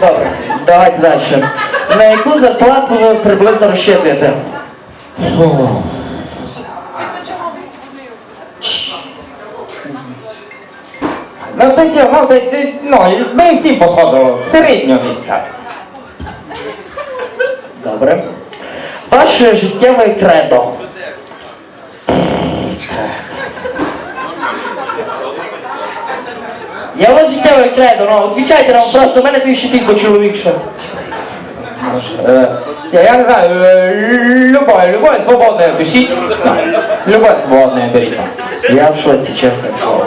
Добре, давайте далі. На яку зарплату ви приблизно розчитуєте? Ну, та ті, ну, ну, ми всі, походу, середнього місця. Добре. Ваше життєве кредо. Я вас життєве кредо, ну, відвічайте нам просто, у мене тут ще тільки чоловік ще. Е, я, не знаю, е, любое, любое свободне пишіть. Да, Любое свободне беріть. Я в шоці, чесне слово.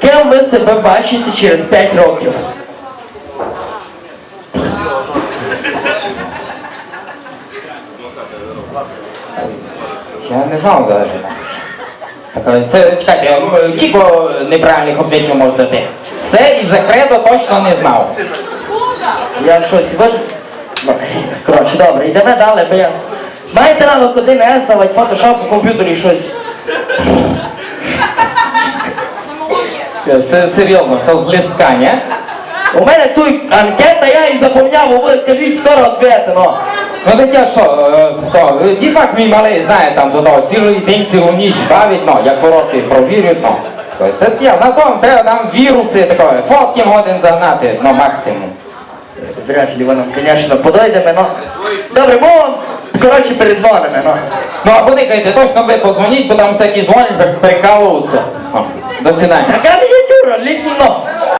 Ким ви себе бачите через 5 років? Я не знав навіть. Е, це, чекайте, е, кілько неправильних ответів можна дати. Це із закредо точно не знав. Я в шоці, ви ж... Ну, Коротше, добре, йдемо далі, бо я... Маєте навик один есавать, фотошоп по комп'ютері щось. Е, Це серйозно, все з листка, ні? У мене тут анкета, я її заповняв, а ви кажіть скоро відповідати, ну. Ну так я що, е, хто? е, Дітвак мій малий знає там за того, цілий день, цілу ніч бавить, ну, як уроки провірюють, ну. Та я на тому треба там віруси, таке, фотки годин загнати, ну максимум. Вряд ли нам, звісно, подойдемо, ну. Добре, ми вам, коротше, передзвонимо, ну. Ну а куди точно ви позвоніть, бо там всякі дзвонять, прикалуються. О, До свидання. Ну.